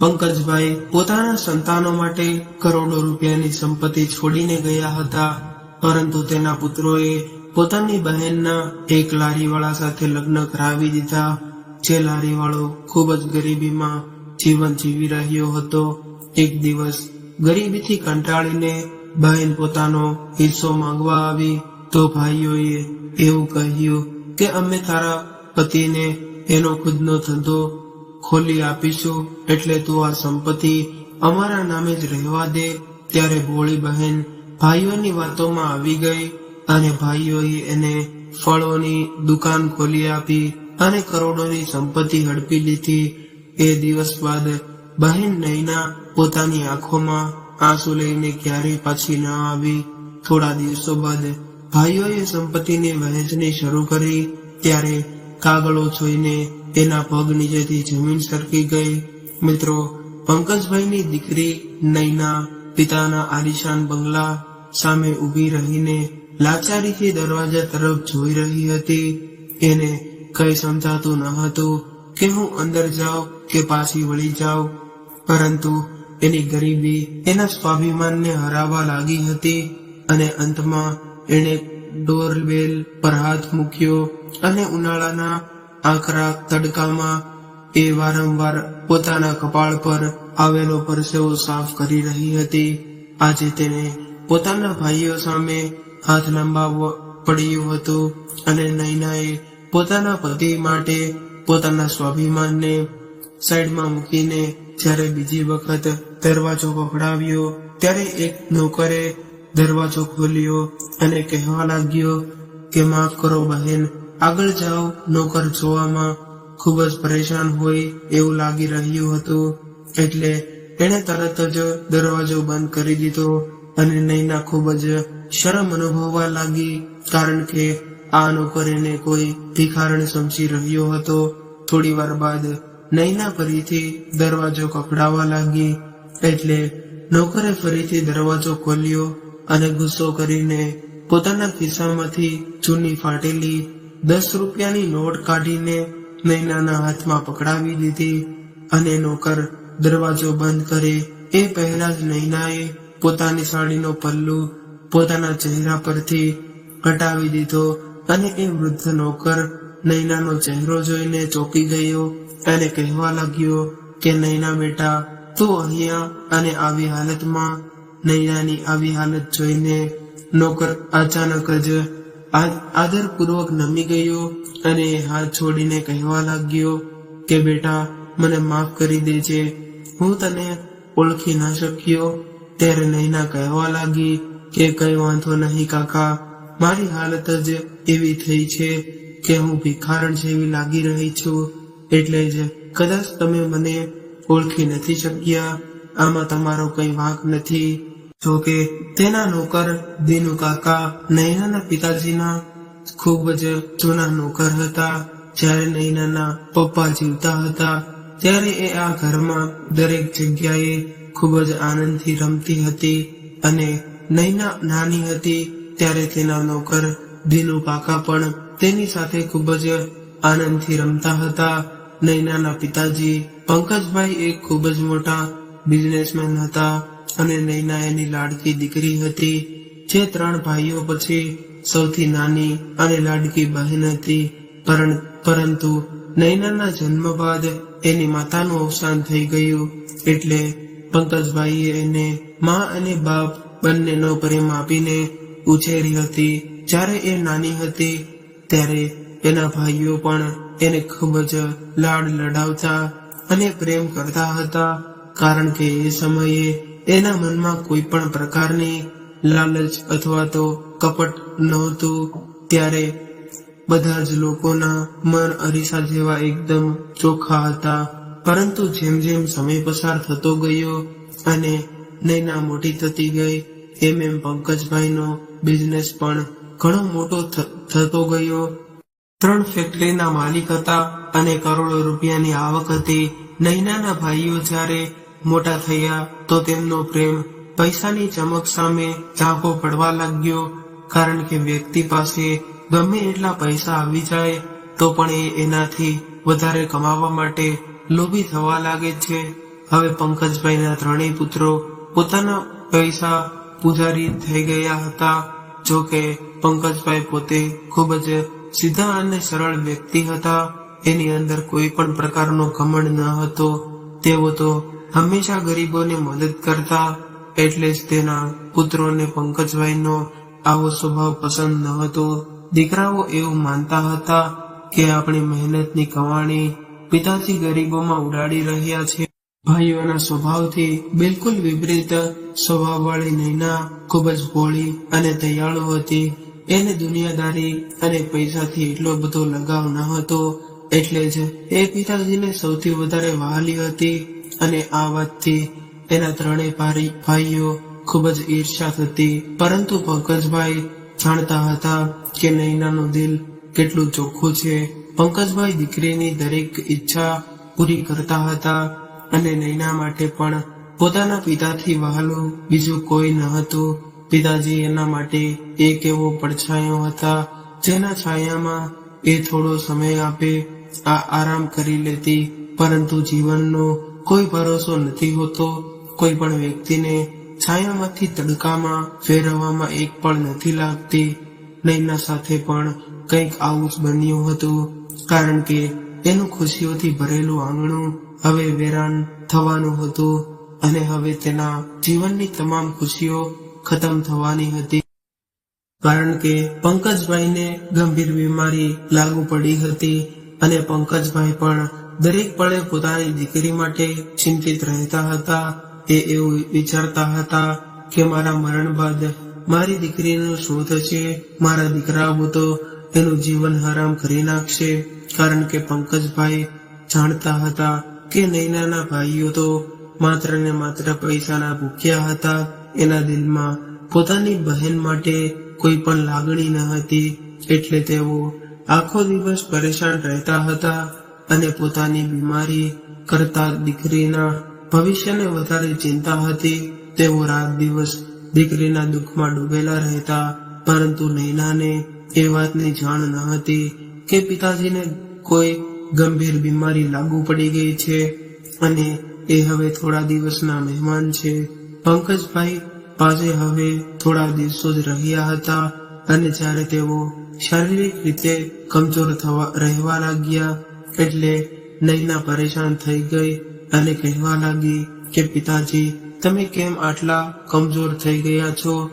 પંકજભાઈ પોતાના સંતાનો માટે કરોડો રૂપિયાની સંપત્તિ છોડીને ગયા હતા, પરંતુ તેના પુત્રોએ પોતાની બહેનના એક લારીવાળા સાથે લગ્ન કરાવી દીધા, જે લારીવાળો ખૂબ જ ગરીબીમાં જીવન જીવી રહ્યો હતો. એક દિવસ ગરીબીથી કંટાળીને બહેન પોતાનો હિસ્સો માંગવા આવી, તો ભાઈઓએ એવું કહ્યું કે, અમે તારા પતિને એનો ખુદનો ધંધો ખોલી આપીશું એટલે તું આ સંપત્તિ અમારા નામે જ રહેવા દે. ત્યારે ભોળી બહેન ભાઈઓની વાતોમાં આવી ગઈ અને ભાઈઓએ એને ફળોની દુકાન ખોલી આપી અને કરોડોની સંપત્તિ હડપી લીધી. એ દિવસ બાદ બહેન નૈના પોતાની આંખોમાં આંસુ લઈને ક્યારેય પાછી ન આવી. થોડા દિવસો બાદ ભાઈઓએ સંપત્તિની વહેંચણી શરૂ કરી. ત્યારે કાગળો જોઈને એના પગ નીચેથી જમીન સરકી ગઈ. મિત્રો, પંકજભાઈની દીકરી નૈના, પિતાના આલિશાન બંગલા સામે ઊભી રહીને લાચારીથી દરવાજા તરફ જોઈ રહી હતી. એને કઈ સમજાતું ન હતું કે હું અંદર જાઉં કે પાછી વળી જાઉં. પરંતુ એની ગરીબી એના સ્વાભિમાનને હરાવવા લાગી હતી અને અંતમાં એણે ડોરબેલ પર હાથ મૂક્યો અને ઉનાળાના આકરા તડકામાં એ વારંવાર પોતાના કપાળ પર આવેલો પરસેવો સાફ કરી રહી હતી. આજે તેને પોતાના ભાઈઓ સામે હાથ લંબાવવો પડ્યું હતું અને નૈનાએ પોતાના પતિ માટે પોતાના સ્વાભિમાનને સાઈડમાં મૂકીને જ્યારે બીજી વખત દરવાજો પકડાવ્યો ત્યારે એક નોકરે દરવાજો ખોલ્યો અને કહેવા લાગ્યો કે, માફ કરો બહેન આગળ જાઓ, નોકર જોવામાં ખૂબ જ પરેશાન હોય એવું લાગી રહ્યું હતું. એટલે એણે તરત જ દરવાજો બંધ કરી દીધો અને નૈના ખૂબ જ શરમ અનુભવવા લાગી, કારણ કે આ નોકર એને કોઈ ભિખારણ સમજી રહ્યો હતો. થોડી વાર બાદ નૈના ફરીથી દરવાજો કકડાવા લાગી, એટલે નોકરે ફરીથી દરવાજો ખોલ્યો અને ગુસ્સો કરીને પોતાના ખિસ્સામાંથી જૂની ફાટેલી દસ રૂપિયાની નોટ કાઢીને નૈનાના હાથમાં પકડાવી દીધી અને નોકર દરવાજો બંધ કરે એ પહેલા જ નૈનાએ પોતાની સાડીનો પલ્લુ પોતાના ચહેરા પરથી હટાવી દીધો અને એ વૃદ્ધ નોકર નૈનાનો ચહેરો જોઈને ચોકી ગયો અને કહેવા લાગ્યો કે, નૈના બેટા, તું અહીંયા અને આવી હાલતમાં. નૈનાની આવી હાલત જોઈને નોકર અચાનક જ આદરપૂર્વક નમી ગયો અને હાથ છોડીને કહેવા લાગ્યો કે, બેટા, મને માફ કરી દેજે. હું તને ઓળખી ન શક્યો. ત્યારે નૈના કહેવા લાગી કે, કઈ વાંધો નહીં કાકા. મારી હાલત જ એવી થઈ છે કે હું ભિખારણ જેવી લાગી રહી છું. એટલે જ કદાચ તમે મને ઓળખી નથી શક્યા. આમાં તમારો કઈ વાંક નથી. જોકે તેના નોકર દિનુ કાકા, નૈનાના પિતાજીના ખૂબ જ જૂના નોકર હતા. જ્યારે નૈનાના પપ્પા જીવતા હતા, ત્યારે એ આ ઘરમાં દરેક જગ્યાએ ખૂબ જ આનંદથી રમતી હતી અને નૈના નાની હતી, ત્યારે તેના નોકર દીનુ કાકા પણ તેની સાથે ખૂબ જ આનંદથી રમતા હતા. નૈનાના પિતાજી પંકજભાઈ એક ખૂબ જ મોટા બિઝનેસમેન હતા. અને નૈના એની લાડકી દીકરી હતી, જે ત્રણ ભાઈઓ પછી સૌથી નાની અને લાડકી બહેન હતી. પરંતુ નૈનાના જન્મ બાદ એની માતાનું અવસાન થઈ ગયું, એટલે પંકજભાઈએ એને મા અને બાપ બંનેનો પ્રેમ આપીને ઉછેરી હતી. જ્યારે એ નાની હતી, ત્યારે એના ભાઈઓ પણ એને ખૂબ જ લાડ લડાવતા અને પ્રેમ કરતા હતા. કારણ કે એ સમયે એના મનમાં કોઈ પણ પ્રકારની લાલચ અથવા તો કપટ નહોતું. ત્યારે બધા જ લોકોના મન અરીસા જેવા એકદમ ચોખ્ખા હતા. પરંતુ જેમ જેમ સમય પસાર થતો ગયો અને નૈના મોટી થતી ગઈ, એમ એમ પંકજભાઈનો બિઝનેસ પણ ઘણો મોટો થતો ગયો. ત્રણ ફેક્ટરીના માલિક હતા અને કરોડો રૂપિયાની આવક હતી. નૈનાના ભાઈઓ જ્યારે મોટા થયા તો તેમનો પ્રેમ પૈસાની ચમક સામે ઝાંખો પડવા લાગ્યો. કારણ કે વ્યક્તિ પાસે ગમે એટલા પૈસા આવી જાય, તો પણ એ એનાથી વધારે કમાવા માટે લોભી થવા લાગે છે. હવે પંકજભાઈના ત્રણેય પુત્રો પોતાના પૈસા પૂજારી થઈ ગયા હતા. જો કે પંકજભાઈ પોતે ખૂબ જ સીધા અને સરળ વ્યક્તિ હતા. એની અંદર કોઈ પણ પ્રકારનો ઘમંડ ન હતો. તેઓ તો હંમેશા ગરીબોને મદદ કરતા, એટલે જ તેના પુત્રોને પંકજભાઈનો આવો સ્વભાવ પસંદ ન હતો. દીકરાઓ એવું માનતા હતા કે આપણી મહેનતની કમાણી પિતાજી ગરીબોમાં ઉડાડી રહ્યા છે. ભાઈઓના સ્વભાવથી બિલકુલ વિપરીત સ્વભાવવાળી નૈના ખૂબ જ ભોળી અને દયાળુ હતી. એને દુનિયાદારી અને પૈસાથી એટલો બધો લગાવ ન હતો, એટલે જ એ પિતાજીને સૌથી વધારે વહાલી હતી. અને આ વાતથી એના ત્રણેય ભાઈ- ભાઈઓ ખૂબ જ ઈર્ષા થતી. પરંતુ પંકજભાઈ જાણતા હતા કે નૈનાનું દિલ કેટલું ચોખ્ખું છે. પંકજભાઈ દીકરીની દરેક ઈચ્છા પૂરી કરતા હતા અને નૈના માટે પણ પોતાના પિતાથી વહાલું બીજું કોઈ ન હતું. પિતાજી એના માટે એક એવો પડછાયો હતા જેના છાયામાં એ થોડો સમય આપે આ આરામ કરી લેતી. પરંતુ જીવનનો કોઈ ભરોસો નથી હોતો, કોઈ પણ વ્યક્તિને છાયામાંથી તડકામાં ફેરવવામાં એક પણ નથી લાગતી. નૈના સાથે પણ કંઈક આવું જ બન્યું હતું, કારણ કે એનું ખુશીઓથી ભરેલું આંગણું હવે વેરાન થવાનું હતું અને હવે તેના જીવનની તમામ ખુશીઓ ખતમ થવાની હતી. કારણ કે પંકજભાઈને ગંભીર બીમારી લાગુ પડી હતી અને પંકજભાઈ પણ દરેક પળે પોતાની દીકરી માટે ચિંતિત રહેતા હતા. એ એવું વિચારતા હતા કે મારા મરણ બાદ મારી દીકરીનો શું થશે? મારા દીકરાઓ તો એનું જીવન હરામ કરી નાખશે. કારણ કે પંકજભાઈ જાણતા હતા કે નૈનાના ભાઈઓ તો માત્ર ને માત્ર પૈસાના ભૂખ્યા હતા. એના દિલમાં પોતાની બહેન માટે કોઈ પણ લાગણી ન હતી. એટલે તેઓ આખો દિવસ પરેશાન રહેતા હતા. અને પોતાની બીમારી કરતા દીકરીના ભવિષ્યને વધારે ચિંતા હતી. તેઓ રાત દિવસ દીકરીના દુઃખમાં ડૂબેલા રહેતા, પરંતુ નૈનાને એ વાતની જાણ ન હતી કે પિતાજીને કોઈ ગંભીર બીમારી લાગુ પડી ગઈ છે. અને એ હવે થોડા દિવસના મહેમાન છે. પંકજભાઈ પાસે હવે થોડા દિવસો જ રહ્યા હતા અને જ્યારે તેઓ શારીરિક રીતે કમજોર થવા રહેવા લાગ્યા એટલે નૈના પરેશાન થઈ ગઈ અને કહેવા લાગી કે, પિતાજી, તમે કેમ આટલા કમજોર થઈ ગયા છો?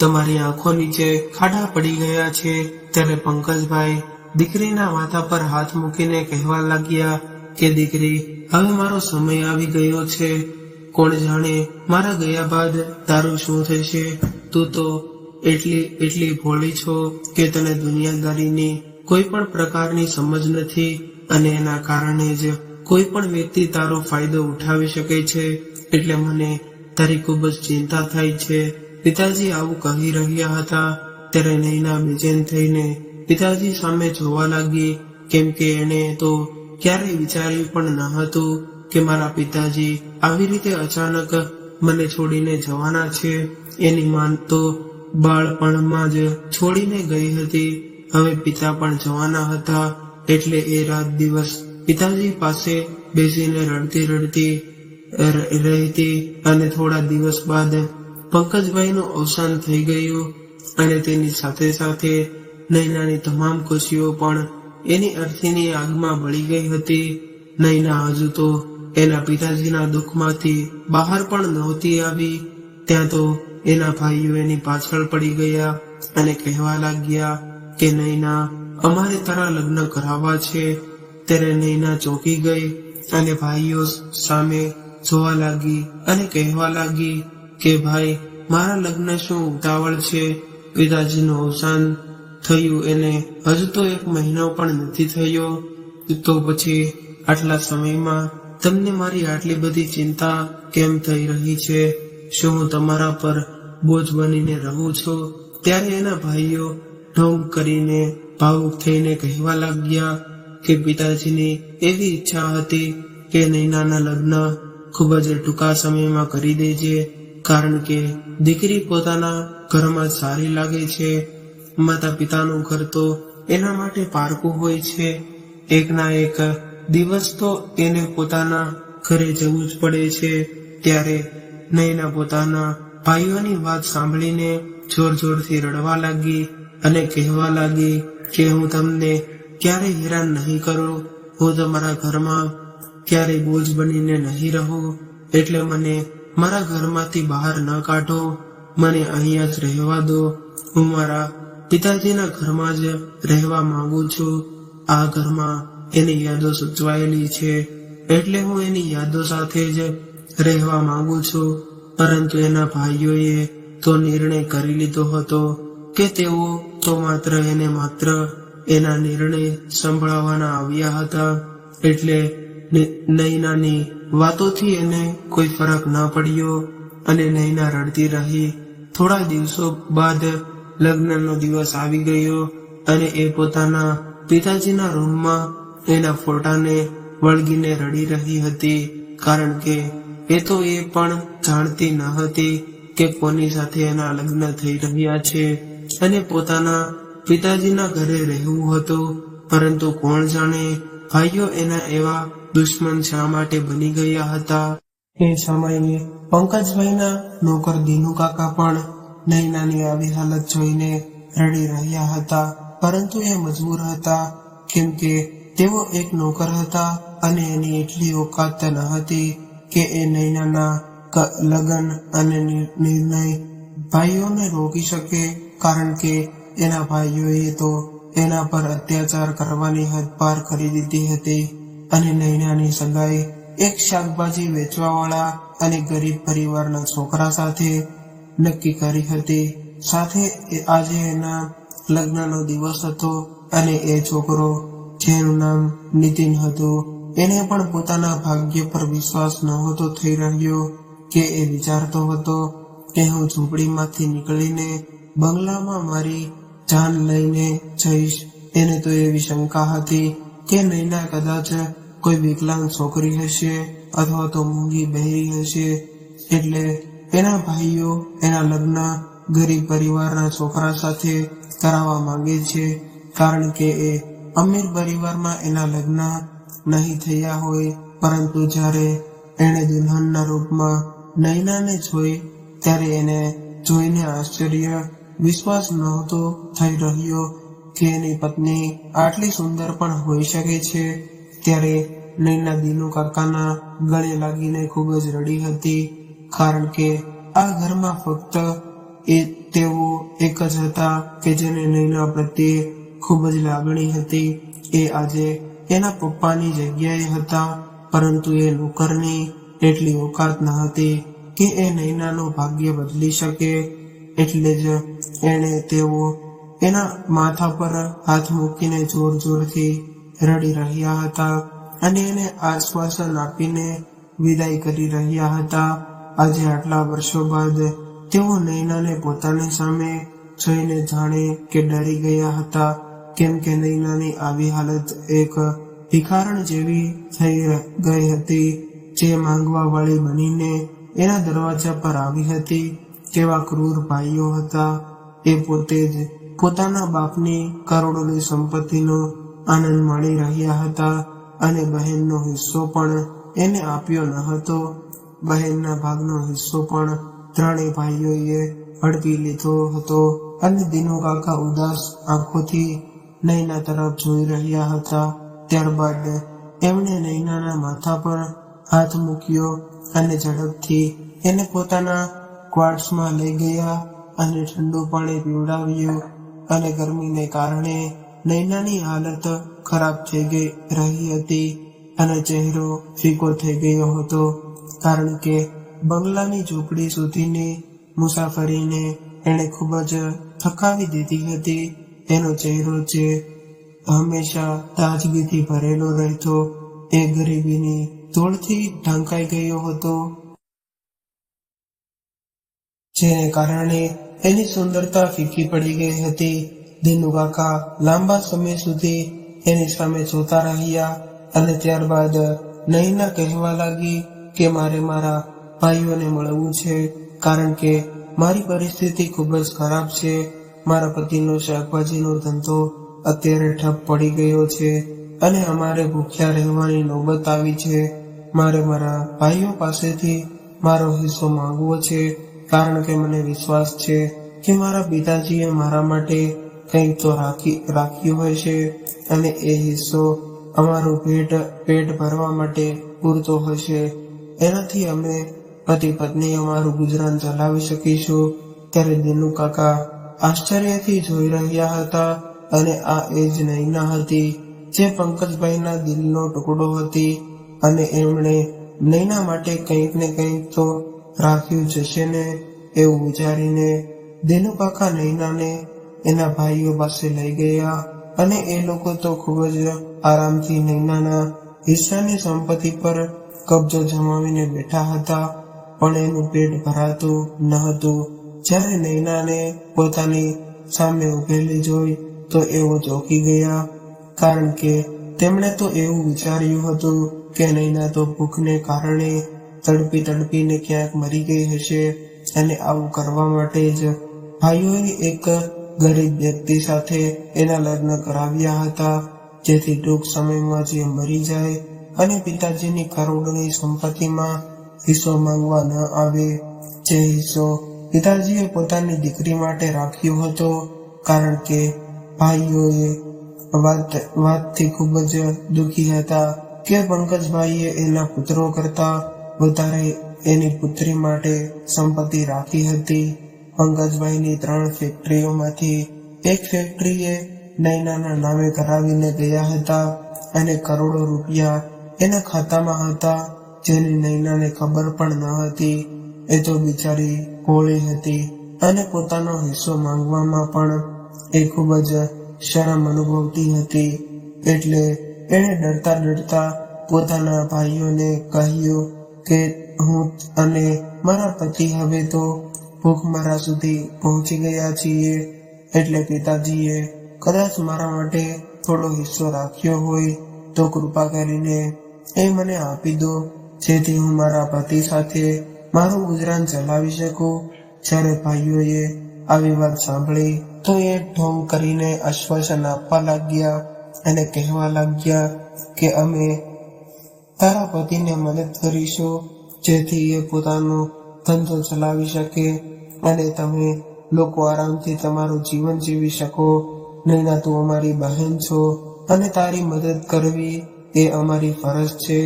તમારી આંખો નીચે ખાડા પડી ગયા છે. ત્યારે પંકજભાઈ દીકરીના માથા પર હાથ મૂકીને કહેવા લાગ્યા કે, દીકરી, હવે મારો સમય આવી ગયો છે. કોણ જાણે મારા ગયા બાદ તારું શું થશે? તું તો એટલી એટલી ભોળી છો કે તને દુનિયાદારીની કોઈ પણ પ્રકારની સમજ નથી. અને એના કારણે જ કોઈ પણ વ્યક્તિ તારો ફાયદો ઉઠાવી શકે છે. એટલે મને તારી ખૂબ જ ચિંતા થાય છે. પિતાજી આવું કહી રહ્યા હતા. ત્યારે નૈના બેચેન થઈને પિતાજી સામે જોવા લાગી. કેમ કે એણે તો ક્યારેય વિચાર્યું પણ ન હતું કે મારા પિતાજી આવી રીતે અચાનક મને છોડીને જવાના છે. એની માન તો બાળપણમાં જ છોડીને ગઈ હતી. હવે પિતા પણ જવાના હતા. એટલે એ રાત દિવસ પિતાજી પાસે બેસીને રડતી રડતી રહેતી અને થોડા દિવસ બાદ પંકજભાઈનું અવસાન થઈ ગયું અને તેની સાથે સાથે નૈનાની તમામ ખુશીઓ પણ એની અર્થીની આગમાં બળી ગઈ હતી. નૈના હજુ તો એના પિતાજીના દુઃખમાંથી બહાર પણ નહોતી આવી. ત્યાં તો એના ભાઈઓ એની પાછળ પડી ગયા અને કહેવા લાગ્યા કે નૈના અમારે તારા લગ્ન કરાવવા છે, ત્યારે નૈના ચોકી ગઈ અને ભાઈઓ સામે જોવા લાગી અને કહેવા લાગી કે, ભાઈ, મારા લગ્ન શું ઉતાવળ છે? પિતાજીનું અવસાન થયું એને હજુ તો એક મહિનો પણ નથી થયો. તો પછી આટલા સમયમાં તમને મારી આટલી બધી ચિંતા કેમ થઈ રહી છે? શું હું તમારા પર બોજ બનીને રહું છું? ત્યારે એના ભાઈઓ ઢોંગ કરીને ભાવુક થઈને કહેવા લાગ્યા કે પિતાજીની એવી ઈચ્છા હતી કે નૈનાના લગ્ન ખૂબ જ ટૂંકા સમયમાં કરી દેજે, કારણ કે દીકરી પોતાના ઘરમાં સારી લાગે છે. માતા પિતાનું ઘર તો એના માટે પારકું હોય છે. એકના એક દિવસ તો એને પોતાના ઘરે જવું જ પડે છે. ત્યારે નયના પોતાના ભાઈઓની વાત સાંભળીને જોર જોરથી રડવા લાગી અને કહેવા લાગી કે હું તમને ક્યારેય હેરાન નહીં કરું. હું તમારા ઘરમાં ક્યારેય બોજ બનીને નહીં રહું. એટલે મને મારા ઘરમાંથી બહાર ન કાઢો. મને અહીંયા જ રહેવા દો. હું મારા પિતાજીના ઘરમાં જ રહેવા માંગુ છું. આ ઘરમાં એની યાદો સૂચવાયેલી છે. એટલે હું એની યાદો સાથે જ રહેવા માંગુ છું. પરંતુ એના ભાઈઓએ તો નિર્ણય કરી લીધો હતો કે તેઓ તો માત્ર એને માત્ર એના નિર્ણય સંભળાવવાના આવ્યા હતા. એટલે નૈનાની વાતોથી એને કોઈ ફરક ન પડ્યો અને નૈના રડતી રહી. થોડા દિવસો બાદ લગ્નનો દિવસ આવી ગયો અને એ પોતાના પિતાજીના રૂમમાં એના ફોટાને વળગીને રડી રહી હતી. કારણ કે એ તો એ પણ જાણતી ન હતી કે કોની સાથે એના લગ્ન થઈ રહ્યા છે. અને પોતાના પિતાજીના ઘરે રહેવું હતું. પરંતુ કોણ જાણે ભાઈઓ એના એવા દુશ્મન શા માટે બની ગયા હતા? એ સમયે પંકજભાઈના નોકર દીનુ કાકા પણ નૈનાની આવી હાલત જોઈને રડી રહ્યા હતા. પરંતુ એ મજબૂર હતા, કેમ કે તેઓ એક નોકર હતા અને એની એટલી ઓકાત ન હતી કે એ નૈનાના લગ્ન અને નિર્ણય ભાઈઓને રોકી શકે. કારણ કે એના ભાઈઓએ તો એના પર અત્યાચાર કરવાની હદ પાર કરી દીધી હતી અને નૈનાની સગાઈ એક શાકભાજી વેચવાવાળા અને ગરીબ પરિવારના છોકરા સાથે નક્કી કરી હતી. સાથે આજે એના લગ્નનો દિવસ હતો અને એ છોકરો, જેનું નામ નીતિન હતું, એને પણ પોતાના ભાગ્ય પર વિશ્વાસ નહોતો થઈ રહ્યો કે એ વિચારતો હતો કે હું ઝૂંપડીમાંથી નીકળીને બંગલામાં મારી જાન લઈને જઈશ. એને તો એવી શંકા હતી કે નૈના કદાચ કોઈ વિકલાંગ છોકરી હશે અથવા તો મૂંગી બહેરી હશે. એટલે એના ભાઈઓ એના લગ્ન ગરીબ પરિવારના છોકરા સાથે કરાવવા માંગે છે. કારણ કે એ અમીર પરિવારમાં એના લગ્ન નહીં થયા હોય, પરંતુ જ્યારે એણે દુલ્હનના રૂપમાં નૈનાને જોઈ, ત્યારે એને જોઈને આશ્ચર્ય વિશ્વાસ નહોતો થઈ રહ્યો કે એની પત્ની આટલી સુંદર પણ હોઈ શકે છે. ત્યારે નૈના દિનુ કાકાના ગળે લાગીને ખૂબ જ રડી હતી, કારણ કે આ ઘરમાં ફક્ત એ તેઓ એક જ હતા કે જેને નૈના પ્રત્યે ખૂબ જ લાગણી હતી. એ આજે એના પપ્પાની જગ્યાએ હતા, પરંતુ એ નોકરની એટલી ઓકાત ન હતી કે એ નૈનાનું ભાગ્ય બદલી શકે. એટલે જ એણે તેઓ એના માથા પર હાથ મૂકીને જોર જોરથી રડી રહ્યા હતા અને એને આશ્વાસન આપીને વિદાય કરી રહ્યા હતા. આજે આટલા વર્ષો બાદ તેઓ નૈનાને પોતાની સામે જોઈને જાણે કે ડરી ગયા હતા. કેમ કે નૈનાની આવી હાલત એક ભિખારણ જેવી થઈ ગઈ હતી. જે માંગવા વાળી બનીને એના દરવાજા પર આવી હતી. કેવા ક્રૂર ભાઈઓ હતા, એ પોતે જ પોતાના બાપની કરોડોની સંપત્તિનો આનંદ માણી રહ્યા હતા અને બહેનનો હિસ્સો પણ એને આપ્યો ન હતો. બહેનના ભાગનો હિસ્સો પણ ત્રણેય ભાઈઓએ હડપી લીધો હતો અને દિનુ કાકા ઉદાસ આંખોથી નૈના તરફ જોઈ રહ્યા હતા. ત્યારબાદ એમણે નૈનાના માથા પર હાથ મૂક્યો અને ઝડપથી એને પોતાના ક્વાર્ટ્સમાં લઈ ગયા અને ઠંડુ પાણી પીવડાવ્યું અને ગરમીને કારણે નૈનાની હાલત ખરાબ થઈ ગઈ રહી હતી અને ચહેરો ફીકો થઈ ગયો હતો. કારણ કે બંગલાની ઝૂંપડી સુધીની મુસાફરીને એણે ખૂબ જ થકાવી દીધી હતી. એનો ચહેરો જે હંમેશા તાજગીથી ભરેલો રહેતો, એ ગરીબીની ધૂળથી ઢંકાઈ ગયો હતો. જેને કારણે એની સુંદરતા ફીકી પડી ગઈ હતી. દીનુ કાકા લાંબા સમય સુધી એની સામે જોતા રહ્યા અને ત્યારબાદ નૈના કહેવા લાગી કે મારે મારા ભાઈઓને મળવું છે, કારણ કે મારી પરિસ્થિતિ ખૂબ જ ખરાબ છે. મારા પતિનો શાકભાજીનો ધંધો અત્યારે ઠપ પડી ગયો છે અને અમારે ભૂખ્યા રહેવાની નોબત આવી છે. મારે મારા ભાઈઓ પાસેથી મારો હિસ્સો માંગવો છે. કારણ કે મને વિશ્વાસ છે કે મારા પિતાજીએ મારા માટે કંઈક તો રાખી, રાખ્યું હોય છે અને એ હિસ્સો અમારું પેટ પેટ ભરવા માટે પૂરતો હશે એનાથી અમે પતિ પત્ની અમારું ગુજરાન ચલાવી શકીશું. ત્યારે દિનુ કાકા આશ્ચર્યથી જોઈ રહ્યા હતા અને આ એ જ નૈના હતી, જે પંકજભાઈના દિલનો ટુકડો હતી અને એમણે નૈના માટે કંઈક ને કંઈક તો રાખ્યું જશે ને એવું વિચારીને દિનુ કાકા નૈનાને એના ભાઈઓ પાસે લઈ ગયા અને એ લોકો તો ખૂબ જ આરામથી નૈનાના હિસ્સાની સંપત્તિ પર કબજો જમાવીને બેઠા હતા, પણ એનું પેટ ભરાતું ન હતું. જ્યારે નૈનાને પોતાની સામે ઉભેલી જોઈ તો એવો ચોંકી ગયા, કારણ કે તેમણે તો એવું વિચાર્યું હતું કે નૈના તો ભૂખને કારણે તડપી તડપીને ક્યાંક મરી ગઈ હશે અને આવું કરવા માટે જ ભાઈઓએ એક ગરીબ વ્યક્તિ સાથે એના લગ્ન કરાવ્યા હતા. જેથી ટૂંક સમયમાં જે મરી જાય અને પિતાજીની કરોડની સંપત્તિમાં હિસ્સો માંગવા ન આવે, જે હિસ્સો પિતાજીએ પોતાની દીકરી માટે રાખ્યો હતો. કારણ કે ભાઈઓએ વાત, વાતથી ખૂબ જ દુઃખી હતા કે પંકજભાઈએ એના પુત્રો કરતા વધારે એની પુત્રી માટે સંપત્તિ રાખી હતી. પંકજભાઈની ત્રણ ફેક્ટરીઓમાંથી એક ફેક્ટરીએ નૈનાના નામે કરાવીને ગયા હતા અને કરોડો રૂપિયા એના ખાતામાં હતા જેની નૈનાને ખબર પણ ન હતી. એ તો બિચારી કોળી હતી અને પોતાનો હિસ્સો માંગવામાં પણ એ ખૂબ જ શરમ અનુભવતી હતી. એટલે એણે ડરતા ડરતા પોતાના ભાઈઓને કહ્યું કે હું અને મારા પતિ હવે તો ભૂખમરા સુધી પહોંચી ગયા છીએ. એટલે પિતાજીએ કદાચ મારા માટે થોડો હિસ્સો રાખ્યો હોય તો કૃપા કરીને એ મને આપી દો. જેથી હું મારા પતિ સાથે મારું ગુજરાન ચલાવી શકું. જ્યારે ભાઈઓએ આવી વાત સાંભળી તો એ ઢોંગ કરીને આશ્વાસન આપવા લાગ્યા અને કહેવા લાગ્યા કે અમે તારા પતિને મદદ કરીશું, જેથી એ પોતાનો ધંધો ચલાવી શકે અને તમે લોકો આરામથી તમારું જીવન જીવી શકો. નૈના તું અમારી બહેન છો અને તારી મદદ કરવી એ અમારી ફરજ છે.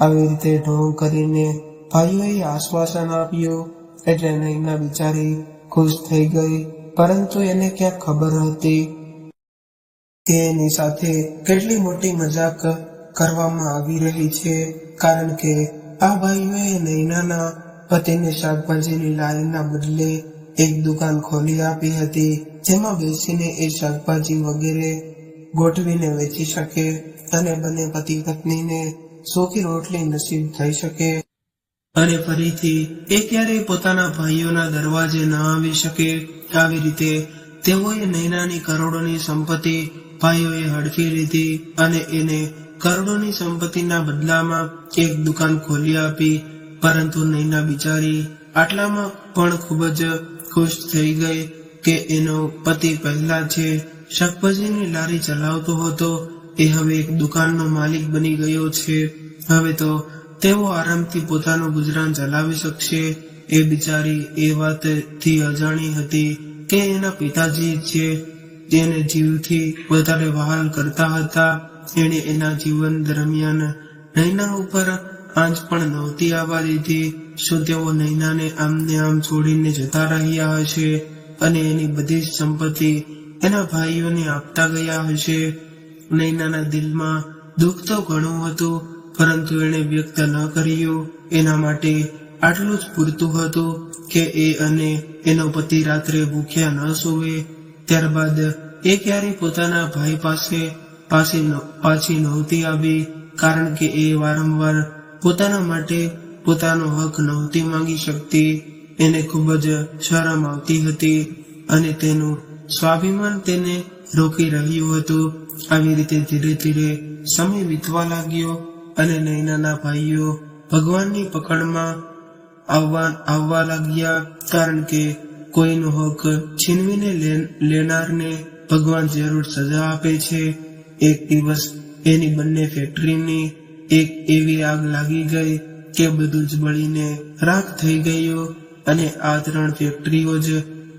આવી રીતે ઢોંગ કરીને ભાઈઓએ આશ્વાસન આપ્યું એટલે નૈના બિચારી ખુશ થઈ ગઈ, પરંતુ એને ક્યાંક ખબર હતી કે એની સાથે કેટલી મોટી મજાક કરવામાં આવી રહી છે. કારણ કે આ ભાઈઓએ નૈનાના પતિને શાકભાજીની લારીના બદલે એક દુકાન ખોલી આપી હતી, જેમાં બેસીને એ શાકભાજી વગેરે ગોઠવીને વેચી શકે અને બંને પતિ પત્નીને સોખી રોટલી નસીબ થઈ શકે. અને ફરીથી એ ક્યારેય પોતાના ભાઈઓના દરવાજે ન આવી શકે. આવી રીતે તેઓએ નૈનાની કરોડોની સંપત્તિ ભાઈઓએ હડફી લીધી અને એને કરોડોની સંપત્તિના બદલામાં એક દુકાન ખોલી આપી, પરંતુ નૈના બિચારી આટલામાં પણ ખૂબ જ ખુશ થઈ ગઈ કે એનો પતિ પહેલા જે શાકભાજીની લારી ચલાવતો હતો, એ હવે એક દુકાનનો માલિક બની ગયો છે. હવે તો તેઓ આરામથી પોતાનું ગુજરાન ચલાવી શકશે. એ બિચારી એ વાતથી અજાણી હતી કે એના પિતાજી છે તેને જીવથી વધારે વહાલ કરતા હતા એણે એના જીવન દરમિયાન નૈના ઉપર આંચ પણ નહોતી આવવા દીધી. શું તેઓ નૈનાને આમને આમ છોડીને જતા રહ્યા હશે અને એની બધી જ સંપત્તિ એના ભાઈઓને આપતા ગયા હશે. નૈનાના દિલમાં દુઃખ તો ઘણું હતું, પરંતુ એણે વ્યક્ત ન કર્યું. એના માટે આટલું જ પૂરતું હતું કે એ અને એનો પતિ રાત્રે ભૂખ્યા ન સોવે. ત્યારબાદ એ ક્યારે પોતાના ભાઈ પાસે ન- પાછી નહોતી આવી, કારણ કે એ વારંવાર પોતાના માટે પોતાનો હક નહોતી માંગી શકતી. એને ખૂબ જ શરમ આવતી હતી અને તેનું સ્વાભિમાન તેને રોકી રહ્યું હતું. આવી રીતે ધીરે ધીરે સમય વીતવા લાગ્યો અને નૈનાના ભાઈઓ ભગવાનની પકડમાં આવવા આવવા લાગ્યા, કારણ કે કોઈનો હક છીનવીને લેનારને ભગવાન જરૂર સજા આપે છે. એક દિવસ એની બંને ફેક્ટરીની એક એવી આગ લાગી ગઈ કે બધું જ બળીને રાખ થઈ ગયું અને આ ત્રણ ફેક્ટરીઓ જ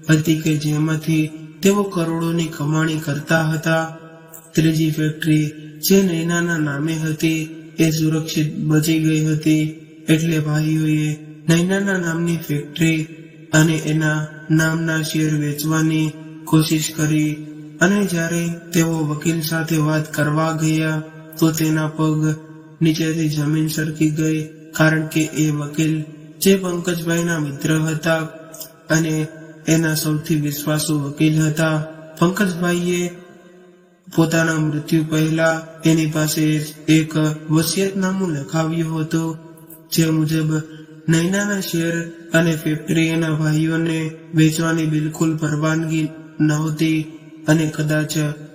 હતી કે જેમાંથી તેઓ કરોડોની કમાણી કરતા હતા. ત્રીજી ફેક્ટરી જે નૈનાના નામે હતી એ સુરક્ષિત બચી ગઈ હતી. એટલે ભાઈઓએ નૈનાના નામની ફેક્ટરી અને એના નામના શેર વેચવાની કોશિશ કરી અને જ્યારે તેઓ વકીલ સાથે વાત કરવા ગયા, તો તેના પગ નીચેથી જમીન સરકી ગઈ, કારણ કે એ વકીલ જે પંકજભાઈના મિત્ર હતા અને એના સૌથી વિશ્વાસુ વકીલ હતા, પંકજભાઈએ પોતાના મૃત્યુ પહેલા એની પાસે એક વસિયતનામું લખાવ્યું હતું, જે મુજબ નૈનાના શેર અને ફેક્ટરી એના ભાઈઓને વેચવાની બિલકુલ પરવાનગી નહોતી અને કદાચ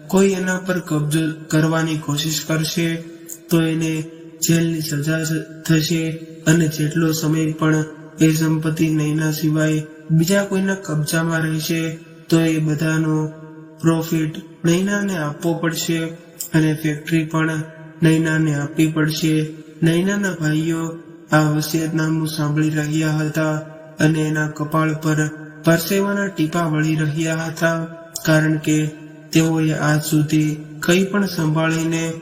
કોઈ એના પર કબજો કરવાની કોશિશ કરશે, તો એને જેલની સજા થશે અને જેટલો સમય પણ એ સંપત્તિ નૈના સિવાય બીજા કોઈના કબજામાં રહેશે, તો એ બધાનો પ્રોફિટ નૈનાને આપવો પડશે અને ફેક્ટરી પણ નૈનાને આપવી પડશે. નૈનાના ભાઈઓ આ વસિયતનામું સાંભળી રહ્યા હતા અને એના કપાળ પર પરસેવાના ટીપા વળી રહ્યા હતા. કારણ કે તેઓએ આજ સુધી કંઈ પણ સંભાળીને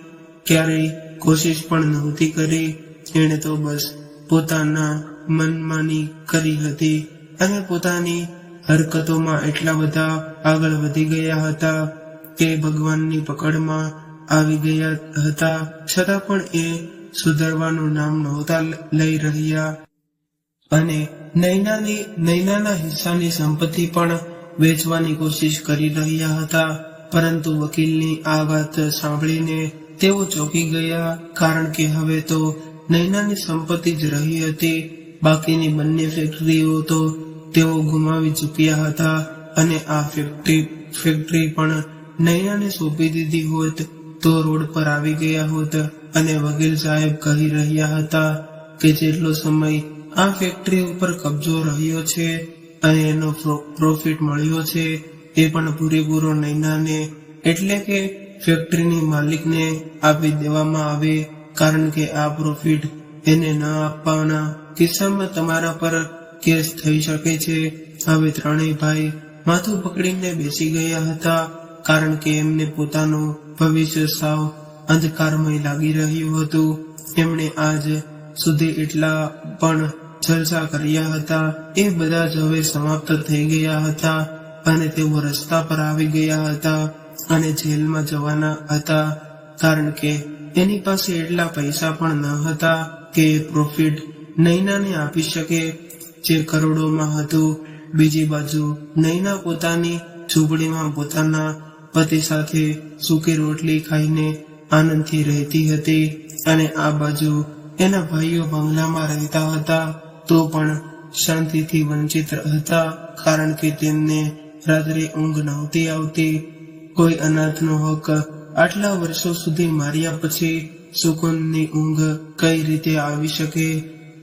ક્યારેય કોશિશ પણ નહોતી કરી. એણે તો બસ પોતાના મનમાની કરી હતી અને પોતાની હરકતોમાં એટલા બધા આગળ વધી ગયા હતા કે ભગવાનની પકડમાં આવી ગયા હતા. છતાં પણ એ સુધરવાનું નામ નહોતા લઈ રહ્યા. અને નૈનાની, નૈનાના હિસ્સાની સંપત્તિ પણ વેચવાની કોશિશ કરી રહ્યા હતા. પરંતુ વકીલની આ વાત સાંભળીને તેઓ ચોંકી ગયા, કારણ કે હવે તો નૈનાની સંપત્તિ જ રહી હતી. બાકીની બંને ફેક્ટરીઓ તો તેઓ ગુમાવી ચૂક્યા હતા અને આ ફેક્ટરી ફેક્ટરી પણ નૈનાને સોંપી દીધી હોત તો રોડ પર આવી ગયા હોત અને વકીલ સાહેબ કહી રહ્યા હતા કે જેટલો સમય આ ફેક્ટરી ઉપર કબજો રહ્યો છે અને એનો પ્રોફિટ મળ્યો છે, એ પણ પૂરેપૂરો નૈનાને, એટલે કે ફેક્ટરીની માલિકને આપી દેવામાં આવે, કારણ કે આ પ્રોફિટ એને ન આપવાના કિસ્સામાં તમારા પર કેસ થઈ શકે છે. હવે ત્રણેય ભાઈ માથું પકડીને બેસી ગયા હતા, કારણ કે એમને પોતાનું ભવિષ્ય સાવ અંધકારમય લાગી રહ્યું હતું. એમણે આજ સુધી એટલા પણ જલસા કર્યા હતા. એ બધા જ હવે સમાપ્ત થઈ ગયા હતા અને તેઓ રસ્તા પર આવી ગયા હતા અને જેલમાં જવાના હતા. કારણ કે એની પાસે એટલા પૈસા પણ ન હતા કે પ્રોફિટ નૈનાને આપી શકે. જે કરોડોમાં હતું. બીજી બાજુ નૈના પોતાની ઝૂંપડીમાં પોતાના પતિ સાથે સૂકી રોટલી ખાઈને આનંદથી રહેતી હતી અને આ બાજુ એના ભાઈઓ બંગલામાં રહેતા હતા. તો પણ શાંતિથી વંચિત હતા કારણ કે તેમને રાત્રે ઊંઘ નહોતી આવતી. કોઈ અનાથનો હક આટલા વર્ષો સુધી માર્યા પછી સુકુનની ઊંઘ કઈ રીતે આવી શકે?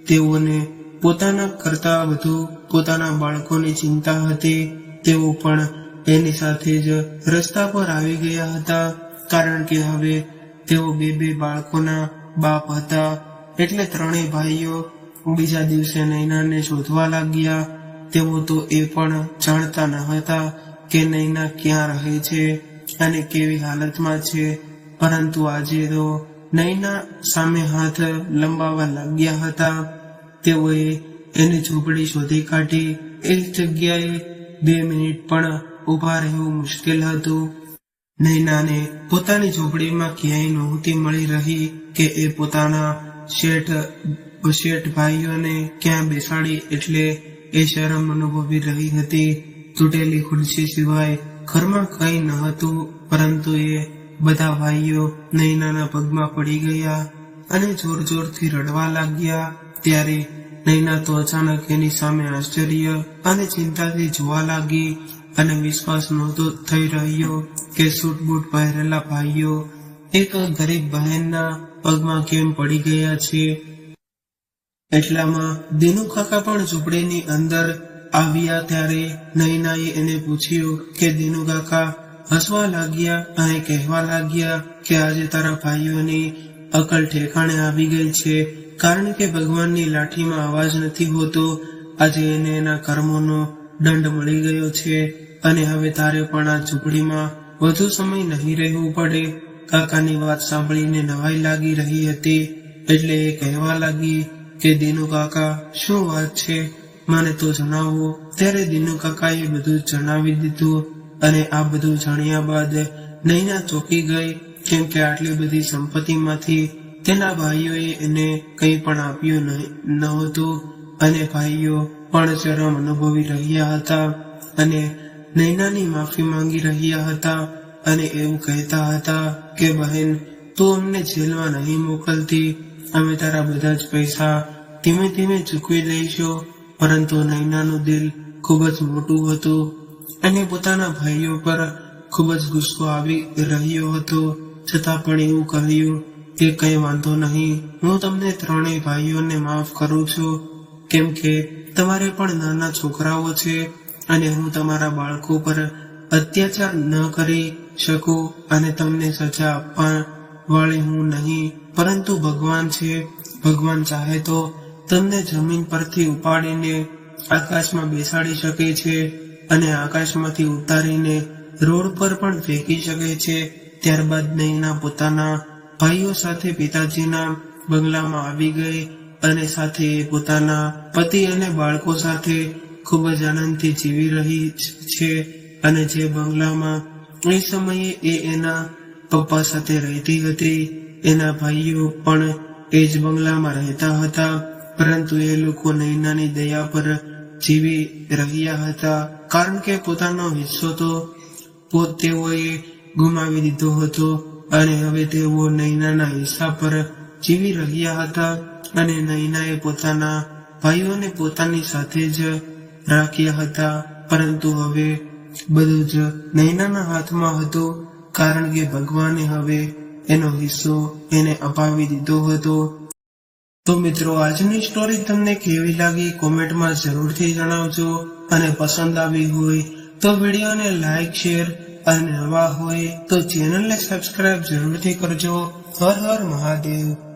તેઓને પોતાના કરતા વધુ પોતાના બાળકોની ચિંતા હતી. તેઓ પણ એની સાથે જ રસ્તા પર આવી ગયા હતા કારણ કે હવે તેઓ બે બે બાળકોના બાપ હતા. એટલે ત્રણેય ભાઈઓ બીજા દિવસે નૈનાને શોધવા લાગ્યા. તેઓ તો એ પણ જાણતા ન હતા કે નૈના ક્યાં રહે છે અને કેવી હાલતમાં છે. પરંતુ આજે તો નૈના સામે હાથ લંબાવા લાગ્યા હતા. તેઓએ એની ઝૂંપડી શોધી કાઢી. એક જગ્યાએ બે મિનિટ પણ ઊભા રહેવું મુશ્કેલ હતું. નૈનાને પોતાની ઝૂંપડીમાં ક્યાંય નહોતી મળી રહી કે એ પોતાના શેઠ શેઠ ભાઈઓને ક્યાં બેસાડી એટલે એ શરમ અનુભવી રહી હતી. તૂટેલી ખુરશી સિવાય ઘરમાં કંઈ ન હતું, પરંતુ એ બધા ભાઈઓ નૈનાના પગમાં પડી ગયા અને જોર જોરથી રડવા લાગ્યા. ત્યારે નૈના તો અચાનક એની સામે આશ્ચર્ય અને ચિંતાથી જોવા લાગી અને વિશ્વાસ નહોતો થઈ રહ્યો કે સૂટ બૂટ પહેરેલા ભાઈઓ એક ગરીબ બહેનના પગમાં કેમ પડી ગયા છે. એટલામાં દિનુ પણ ઝૂંપડીની અંદર આવ્યા ત્યારે નૈનાએ એને પૂછ્યું કે દિનુ હસવા લાગ્યા અને કહેવા લાગ્યા કે આજે તારા ભાઈઓની અકલ ઠેકાણે આવી ગઈ છે, કારણ કે ભગવાનની લાઠીમાં અવાજ નથી હોતો. આજે એને એના કર્મોનો દંડ મળી ગયો છે અને હવે તારે પણ આ ઝૂંપડીમાં વધુ સમય નહીં રહેવું પડે. કાકાની વાત સાંભળીને નવાઈ લાગી રહી હતી, એટલે એ કહેવા લાગી કે દીનુ કાકા, શું વાત છે? મને તો જણાવો. ત્યારે દીનુ કાકાએ બધું જણાવી દીધું અને આ બધું જાણ્યા બાદ નૈના ચોકી ગઈ, કેમ કે આટલી બધી સંપત્તિમાંથી તેના ભાઈઓએ એને કંઈ પણ આપ્યું નહીં નહોતું. અને ભાઈઓ પણ શરમ અનુભવી રહ્યા હતા અને નૈનાની માફી માંગી રહ્યા હતા અને એવું કહેતા હતા કે બહેન, તું અમને જેલમાં નહીં મોકલતી. અમે તારા બધા જ પૈસા ધીમે ધીમે ચૂકવી દઈશો પરંતુ નૈનાનું દિલ ખૂબ જ મોટું હતું અને પોતાના ભાઈઓ પર ખૂબ જ ગુસ્સો આવી રહ્યો હતો. છતાં પણ એવું કહ્યું કે કઈ વાંધો નહીં, હું તમને ત્રણેય ભાઈઓને માફ કરું છું. કેમ કે તમારે પણ નાના છોકરાઓ છે અને હું તમારા બાળકો પર અત્યાચાર ન કરી શકું અને તમને સજા આપવા વાળી હું નહીં. પરંતુ ભગવાન છે, ભગવાન ચાહે તો તમને જમીન પરથી ઉપાડીને આકાશમાં બેસાડી શકે છે અને આકાશમાંથી ઉતારીને રોડ પર પણ ફેંકી શકે છે. ત્યારબાદ નૈના પોતાના ભાઈઓ સાથે પિતાજીના બંગલામાં આવી ગઈ અને સાથે પોતાના પતિ અને બાળકો સાથે ખૂબ જ આનંદથી જીવી રહી છે અને જે બંગલામાં એ સમયે એ એના પપ્પા સાથે રહેતી હતી એના ભાઈઓ પણ એ જ બંગલામાં રહેતા હતા, પરંતુ એ લોકો નૈનાની દયા પર જીવી રહ્યા હતા. કારણ કે પોતાનો હિસ્સો તો પોત તેઓએ ગુમાવી દીધો હતો અને હવે તેઓ નૈનાના હિસ્સા પર જીવી રહ્યા હતા અને નૈનાએ પોતાના ભાઈઓને પોતાની સાથે જ રાખ્યા હતા. પરંતુ હવે બધું જ નૈનાના હાથમાં હતું, કારણ કે ભગવાને હવે એનો હિસ્સો એને અપાવી દીધો હતો. તો મિત્રો, આજની સ્ટોરી તમને કેવી લાગી કોમેન્ટમાં જરૂરથી જણાવજો અને પસંદ આવી હોય તો વિડીયોને લાઈક શેર અને નવા હોય તો ચેનલને સબસ્ક્રાઇબ જરૂરથી કરજો. હર હર મહાદેવ.